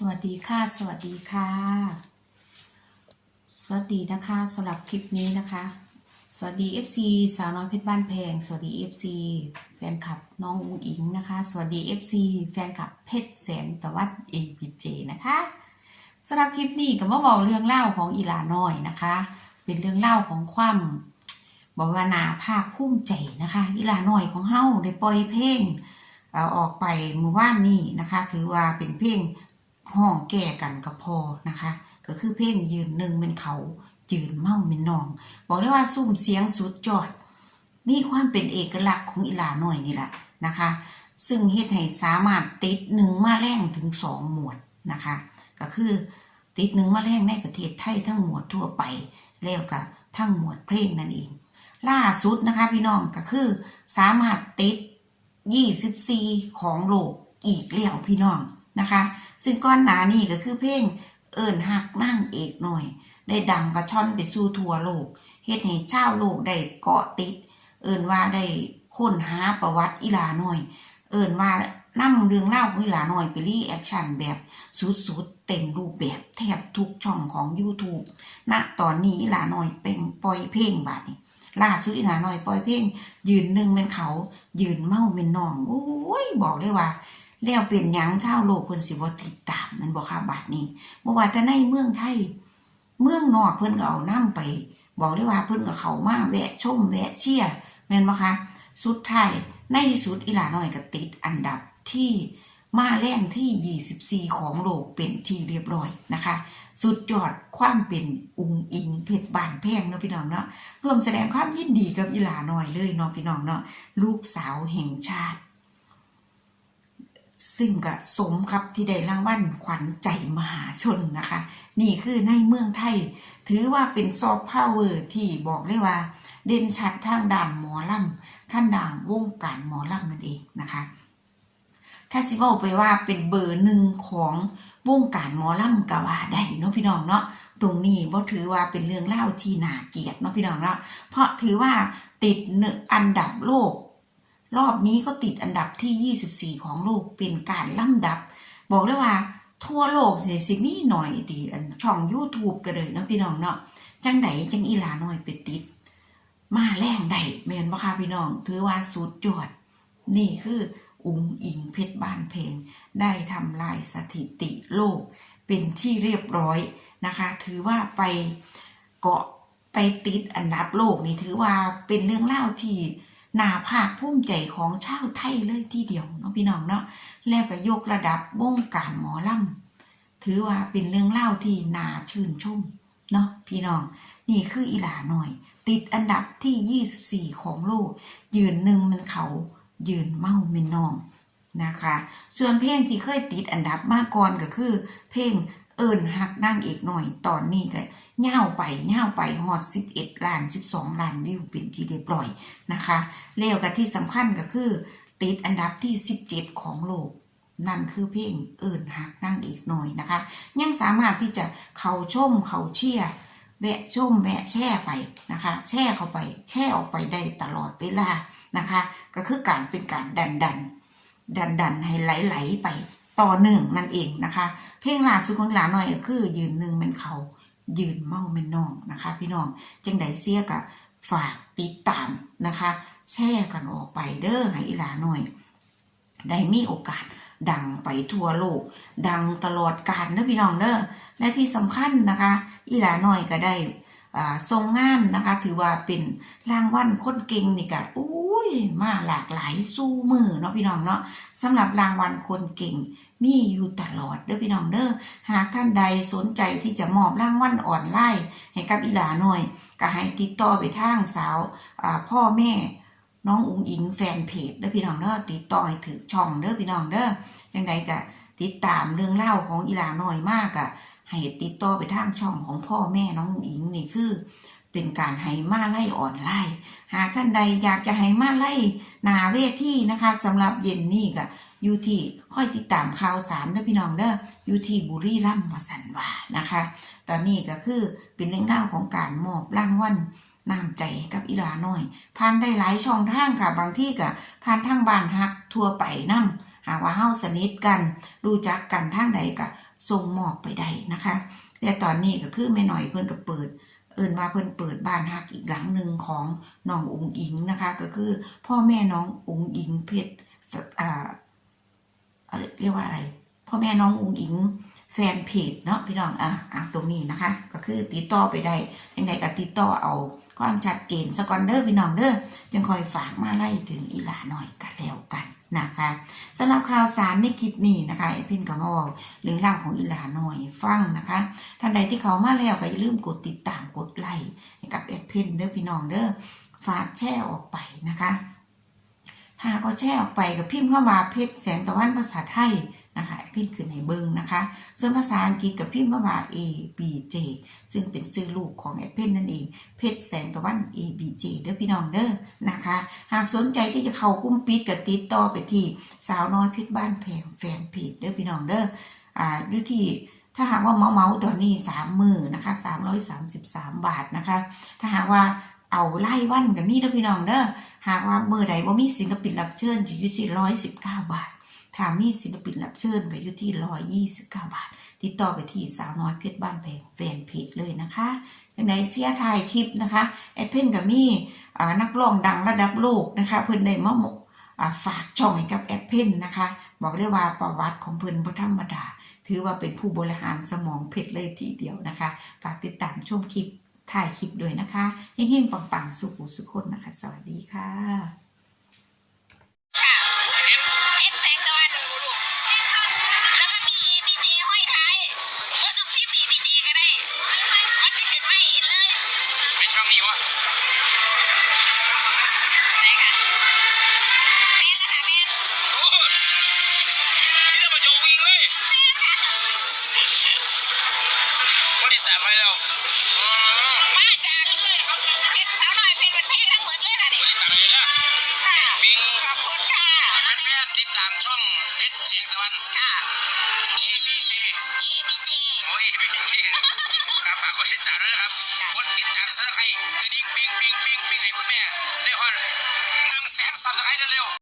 สวัสดีค่ะ สวัสดีค่ะ สวัสดีนะคะสำหรับคลิปนี้นะคะ สวัสดี FC สาวน้อยเพชรบ้านแพง สวัสดี FC แฟนคลับน้องอุ้งอิงนะคะ สวัสดี FC แฟนคลับเพชรแสนตะวัดเอพีเจนะคะสำหรับคลิปนี้ก็มาบอกเรื่องเล่าของอีลาน้อยนะคะ เป็นเรื่องเล่าของความบอกว่านาภาคภูมิใจนะคะ อีลาน้อยของเฮาได้ปล่อยเพลงอออกไปเมื่อวานนี้นะคะ ถือว่าเป็นเพลง ห้องแก่กันกับพอนะคะ ก็คือเพลงยืนหนึ่งเป็นเขายืนเมาเป็นนอง บอกได้ว่าซุ้มเสียงสุดจอด มีความเป็นเอกลักษณ์ของอีหลาหน่อยนี่แหละนะคะ ซึ่งเฮ็ดให้สามารถติดหนึ่งมาแรงถึงสองหมวดนะคะ ก็คือติดหนึ่งมาแรงในประเทศไทยทั้งหมวดทั่วไปแล้วก็ทั้งหมวดเพลงนั่นเอง ล่าสุดนะคะพี่น้องก็คือสามารถติด 24 ของโลกอีกแล้วพี่น้อง นะคะ ซึ่งก้อนหนานี่ก็คือเพลงเอิญหักนั่งเอกหน่อย ได้ดังกระช่อนไปสู่ทั่วโลกเฮ็ดให้ชาวโลกได้เกาะติด เอิญว่าได้ค้นหาประวัติอีหลาหน่อย เอิญว่านำเรื่องเล่าของอีหลาหน่อยไปรีแอคชั่นแบบสุดๆเต็มรูปแบบแทบทุกช่องของ YouTube ณตอนนี้อีหลาหน่อยเป็นปล่อยเพลงบาดนี้ล่าสุดอีหลาหน่อยปล่อยเพลงยืนหนึ่งเป็นเขา ยืนเมาเป็นน้องโอ้ยบอกเลยว่า แล้วเป็นหยังชาวโลกเพิ่นสิบ่ติดตามมันบ่ค่ะบัดนี้บ่ว่าแต่ในเมืองไทย เมืองนอกเพิ่นก็เอานํไป บอกได้ว่าเพิ่นก็เข้ามาแวะชมแวะเชียร์แม่นบ่คะสุดท้ายในที่สุดอีหลาน้อยก็ติดอันดับที่มาแรงที่ 24 ของโลกเป็นที่เรียบร้อยนะคะ สุดยอดความเป็นอุงอิงเพชรบานแพงเนาะพี่น้องเนาะร่วมแสดงความยินดีกับอีหลาน้อยเลยเนาะพี่น้องเนาะลูกสาวแห่งชาติ ซึ่งก็สมครับที่ได้รางวัลขวัญใจมหาชนนะคะ นี่คือในเมืองไทย ถือว่าเป็นซอฟต์พาวเวอร์ที่บอกเลยว่า เด่นชัดทางด่านหมอลำท่านด่านวงการหมอลำนั่นเองนะคะ ถ้าสิบอกไปว่าเป็นเบอร์หนึ่งของวงการหมอลำก็ว่าได้เนาะพี่น้องเนาะตรงนี้บ่ถือว่าเป็นเรื่องเล่าที่น่าเกียดเนาะพี่น้องเนาะเพราะถือว่าติดหนึ่งอันดับโลก รอบนี้ก็ติดอันดับที่ 24 ของโลกเป็นการลำดับ บอกเลยว่า ทั่วโลกสิสิมีหน่อยดีช่อง YouTube ก็เลยนะพี่น้องเนาะจังไดจังอีหลาหน่อยไปติด มาแรงได้แม่นบ่คะพี่น้อง ถือว่าสุดยอด นี่คืออุงอิงเพชรบานเพลง ได้ทำลายสถิติโลก เป็นที่เรียบร้อยนะคะ ถือว่าไปเกาะไปติดอันดับโลกนี่ถือว่าเป็นเรื่องเล่าที่ นาภาคภูมิใจของชาวไทยเลยที่เดียวเนาะพี่น้องเนาะแล้วก็ยกระดับวงการหมอลำถือว่าเป็นเรื่องเล่าที่น่าชื่นชมเนาะพี่น้อง นี่คืออีหลาหน่อย ติดอันดับที่ 24 ของโลก ยืนหนึ่งมันเขา ยืนเมาเมนนองนะคะ ส่วนเพลงที่เคยติดอันดับมาก่อนก็คือ เพลงเอิญหักนั่งเอกหน่อยตอนนี้ก็ เง่าไปเง่าไปฮอด 11ล้าน 12ล้านวิวเป็นที่เรียบร้อยนะคะแล้วก็ที่สำคัญก็คือ ติดอันดับที่ 17 ของโลก นั่นคือเพลงเอิญหักนั่งเอกหน่อยนะคะ ยังสามารถที่จะเขาชมเขาเชียร์แวะชมแวะแช่ไปนะคะ แช่เข้าไป แช่ออกไปได้ตลอดเวลานะคะ ก็คือการเป็นการดันดันดันดันให้ไหลๆไปต่อหนึ่งนั่นเองนะคะ เพลงล่าสุดของหลานหน่อยก็คือยืนหนึ่งเป็นเขา ยืนเมาเป็นน้องนะคะ พี่น้องจังไดเสียกับฝากติดตามนะคะ แช่กันออกไปเด้อให้อีหลาหน่อย ได้มีโอกาสดังไปทั่วโลก ดังตลอดกาลนะพี่น้องเด้อและที่สำคัญนะคะ อีหลาหน่อยก็ได้ทรงงานนะคะ ถือว่าเป็นรางวัลคนเก่งนี่ก็อุ้ยมาหลากหลายสู้มือเนาะพี่น้องเนาะสำหรับรางวัลคนเก่ง มีอยู่ตลอดเด้อพี่น้องเด้อหากท่านใดสนใจที่จะมอบร่างวัลออนไลน์ให้กับอีหลาหน่อย ก็ให้ติดต่อไปทางสาวพ่อแม่น้องอุ๋งอิงแฟนเพจเด้อพี่น้องเด้อติดต่อให้ถือช่องเด้อพี่น้องเด้อยังไงก็ติดตามเรื่องเล่าของอีหลาหน่อยมากอะให้ติดต่อไปทางช่องของพ่อแม่น้องอุ๋งอิงนี่คือ เป็นการให้มาไล่อ่อนไลน์หากท่านใดอยากจะให้มาไล่หนาเวทีนะคะสำหรับเย็นนี่ก็ อยู่ที่ค่อยติดตามข่าวสารเด้อพี่น้องเด้ออยู่ที่บุรีรัมย์วสันวานะคะ ตอนนี้ก็คือเป็นเรื่องราวของการมอบรางวัลน้ำใจกับอีลาน้อยผ่านได้หลายช่องทางค่ะบางที่ก็ผ่านทางบ้านฮักทั่วไปนํหากว่าเฮาสนิทกันรู้จักกันทางใดก็ส่งมอบไปได้นะคะ แต่ตอนนี้ก็คือแม่หน่อยเพิ่อนก็เปิดเอินว่าเพิ่นเปิดบ้านฮักอีกหลังหนึ่งของน้องอุงอิงนะคะ ก็คือพ่อแม่น้องอุงอิงเพชรอ่าอะไร เรียกว่าอะไรพ่อแม่น้องอุงอิงแฟนเพจเนาะพี่น้องอะอะตรงนี้นะคะ ก็คือติดต่อไปได้ยังไงก็ติดต่อเอาความชัดเจนสกอนเดอร์พี่น้องเด้อจึงคอยฝากมาไล่ถึงอีหลาหน่อยกันแล้วกันนะคะสำหรับข่าวสารในคลิปนี้นะคะไอพินกับมาบอกเรื่องราวของอีหลาหน่อยฟังนะคะท่านใดที่เขามาแล้วก็อย่าลืมกดติดตามกดไลค์กับแอดเพนเด้อพี่น้องเด้อฝากแชร์ออกไปนะคะ หากก็แชร์ออกไปกับพิมพ์เข้ามาเพชรแสงตะวันภาษาไทยนะคะแอดพินขึ้นให้เบิงนะคะส่วนภาษาอังกฤษกับพิมพ์เข้ามา A B J ซึ่งเป็นชื่อลูกของแอดเพนนั่นเอง เพชรแสงตะวัน A B J เด้อพี่น้องเด้อนะคะ หากสนใจที่จะเข้ากุ้มปิดกับติดต่อไปที่สาวน้อยเพชรบ้านแพงแฟนเพจเด้อพี่น้องเด้ออ่าอยู่ที่ถ้าหากว่าเมาเมาตอนนี้สามมือนะคะสามร้อยสามสิบสามบาทนะคะ ถ้าหากว่าเอาไล่วันกับมีเด้อพี่น้องเด้อ หากว่าเมื่อใดว่ามีศิลปินรับเชิญจะอยู่ที่ร้อยสิบเก้าบาทถ้ามีศิลปินรับเชิญก็อยู่ที่ร้อยยี่สิบเก้าบาท ติดต่อไปที่สาวน้อยเพชรบ้านแพงแฟนเพจเลยนะคะจังใดเสียถ่ายคลิปนะคะแอดเพนกับมี่นักร้องดังระดับโลกนะคะเพิ่นได้มาหมกฝากช่องให้กับแอดเพนนะคะ บอกเลยว่าประวัติของเพิ่นบ่ธรรมดา ถือว่าเป็นผู้บริหารสมองเพชรเลยทีเดียวนะคะ ฝากติดตามชมคลิป ถ่ายคลิปด้วยนะคะเฮงๆปังๆ สุขุสุขคนนะคะ สวัสดีค่ะค่ะ เพชรเสียงตะวัน ค่ะ ABC EBG โอ้ย ABC ครับฝากกดติดตามด้วยนะครับกดติดตามเสื้อใครกระดิ่งปิ้งปิ้งปิ้งปิ้งให้คุณแม่ได้ฮอตหนึ่งแสนสับสไครต์เร็ว